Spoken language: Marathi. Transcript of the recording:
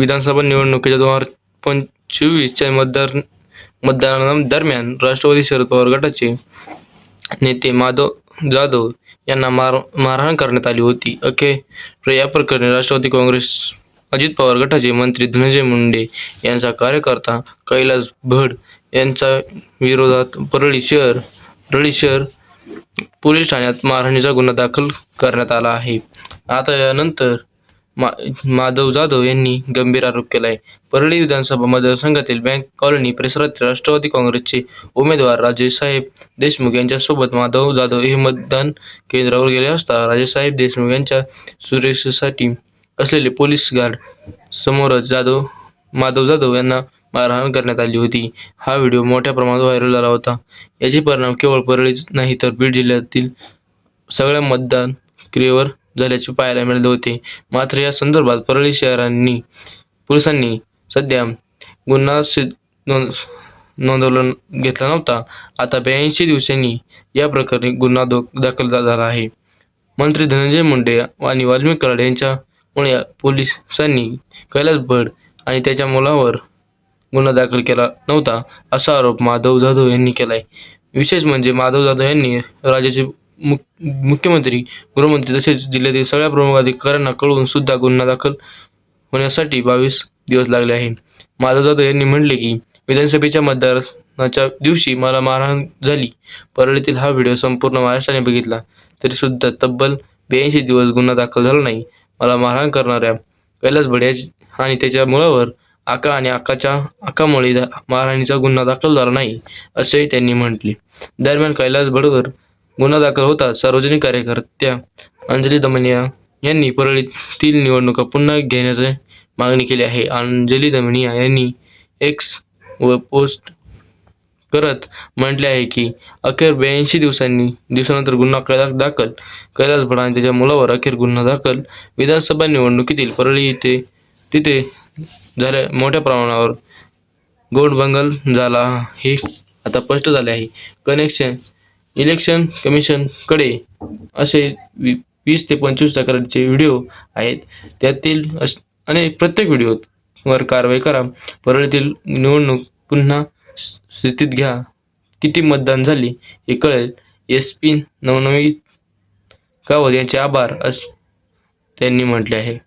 विधानसभा निवडणुकीच्या दोन हजार पंचवीसच्या मतदार मतदानादरम्यान राष्ट्रवादी शरद पवार गटाचे नेते माधव जाधव यांना मार मारहाण करण्यात आली होती. अखेर या प्रकरणी राष्ट्रवादी काँग्रेस अजित पवार गटाचे मंत्री धनंजय मुंडे यांचा कार्यकर्ता कैलास भड यांच्या विरोधात परळी शहर परळी शहर पोलीस ठाण्यात मारहाणीचा गुन्हा दाखल करण्यात आला आहे. आता यानंतर मा माधव जाधव यांनी गंभीर आरोप केला आहे परळी विधानसभा मतदारसंघातील बँक कॉलनी परिसरातील राष्ट्रवादी काँग्रेसचे उमेदवार राजेसाहेब देशमुख यांच्यासोबत माधव जाधव हे मतदान केंद्रावर गेले असता राजेसाहेब देशमुख यांच्या सुरक्षेसाठी असलेले पोलीस गार्ड समोरच जाधव माधव जाधव यांना मारहाण करण्यात आली होती. हा व्हिडिओ मोठ्या प्रमाणात व्हायरल झाला होता. याचे परिणाम केवळ परळीच नाही तर बीड जिल्ह्यातील सगळ्या मतदान क्रियेवर झाल्याचे पाहायला मिळाले होते. मात्र या संदर्भात परळी शहरांनी पोलिसांनी सध्या गुन्हा नोंद नोंदवला घेतला नव्हता. आता ब्याऐंशी दिवसांनी या प्रकरणी गुन्हा दो दाखल झाला आहे. मंत्री धनंजय मुंडे आणि वाल्मिक कराड यांच्यामुळे पोलिसांनी कैलास भड आणि त्याच्या मुलावर गुन्हा दाखल केला नव्हता असा आरोप माधव जाधव यांनी केला आहे विशेष म्हणजे माधव जाधव यांनी राज्याचे मु मुख्यमंत्री गृहमंत्री तसेच जिल्ह्यातील सगळ्या प्रमुख अधिकाऱ्यांना कळवून सुद्धा गुन्हा दाखल होण्यासाठी बावीस दिवस लागले आहे माधव जाधव यांनी म्हणले की विधानसभेच्या मतदानाच्या दिवशी मला मारहाण झाली. परळीतील हा व्हिडिओ संपूर्ण महाराष्ट्राने बघितला. तरी सुद्धा तब्बल ब्याऐंशी दिवस गुन्हा दाखल झाला नाही. मला मारहाण करणाऱ्या कैलास बडे आणि त्याच्या मुळावर आका आणि आकाच्या आकामुळे दा- मारहाणीचा गुन्हा दाखल झाला नाही असेही त्यांनी म्हटले. दरम्यान कैलास भडवर गुन्हा दाखल होता. सार्वजनिक कार्यकर्त्या अंजली दमनिया यांनी परळीतील निवडणुका पुन्हा घेण्याची मागणी केली आहे. अंजली दमनिया यांनी एक्स व पोस्ट करत म्हटले आहे की अखेर ब्याऐंशी दिवसांनी दिवसानंतर गुन्हा कैलास दाखल कैलास भड आणि त्याच्या मुलावर अखेर गुन्हा दाखल विधानसभा निवडणुकीतील परळी येथे तिथे झाल्या मोठ्या प्रमाणावर गोडबंगल झाला हे आता स्पष्ट झाले आहे. कनेक्शन इलेक्शन कमिशनकडे असे वी वीस ते पंचवीस तक्रारीचे व्हिडिओ आहेत. त्यातील अस अनेक प्रत्येक व्हिडिओवर कारवाई करा. परळीतील निवडणूक पुन्हा स्थितीत घ्या. किती मतदान झाली हे कळेल. एस पी नवनवी कावत यांचे आभार अस त्यांनी म्हटले आहे.